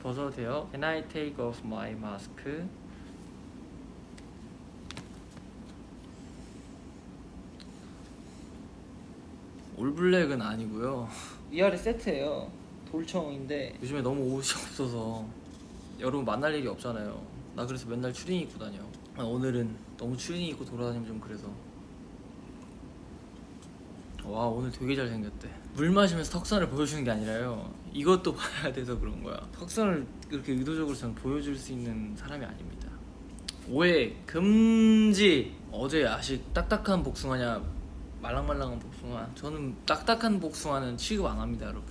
읽어도 돼요. Can I take off my mask? 올블랙은 아니고요. 위아래 세트예요. 돌청인데 요즘에 너무 옷이 없어서 여러분 만날 일이 없잖아요. 나 그래서 맨날 추리닝 입고 다녀. 아, 오늘은 너무 추리닝 입고 돌아다니면 좀 그래서. 와 오늘 되게 잘생겼대. 물 마시면서 턱선을 보여주는 게 아니라요. 이것도 봐야 돼서 그런 거야. 턱선을 그렇게 의도적으로 저는 보여줄 수 있는 사람이 아닙니다. 오해 금지. 어제 아식 딱딱한 복숭아냐 말랑말랑한 복숭아. 저는 딱딱한 복숭아는 취급 안 합니다, 여러분.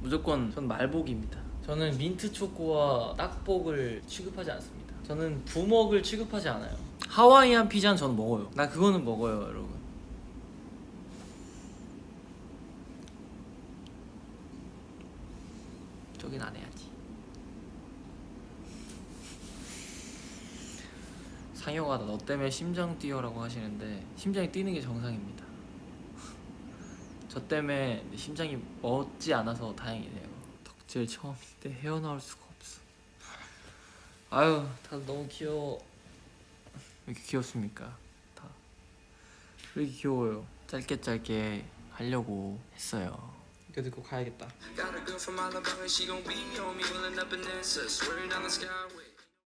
무조건 전 말복입니다. 저는 민트 초코와 딱복을 취급하지 않습니다. 저는 부먹을 취급하지 않아요. 하와이안 피자는 저는 먹어요. 나 그거는 먹어요, 여러분. 저긴 안 해야지. 상혁아 너 때문에 심장 뛰어라고 하시는데 심장이 뛰는 게 정상입니다. 저 때문에 내 심장이 멎지 않아서 다행이네요. 덕질 처음인데 헤어나올 수가 없어. 아유 다들 너무 귀여워. 왜 이렇게 귀엽습니까? 다. 왜 이렇게 귀여워요? 짧게 짧게 하려고 했어요. 이거 듣고 가야겠다.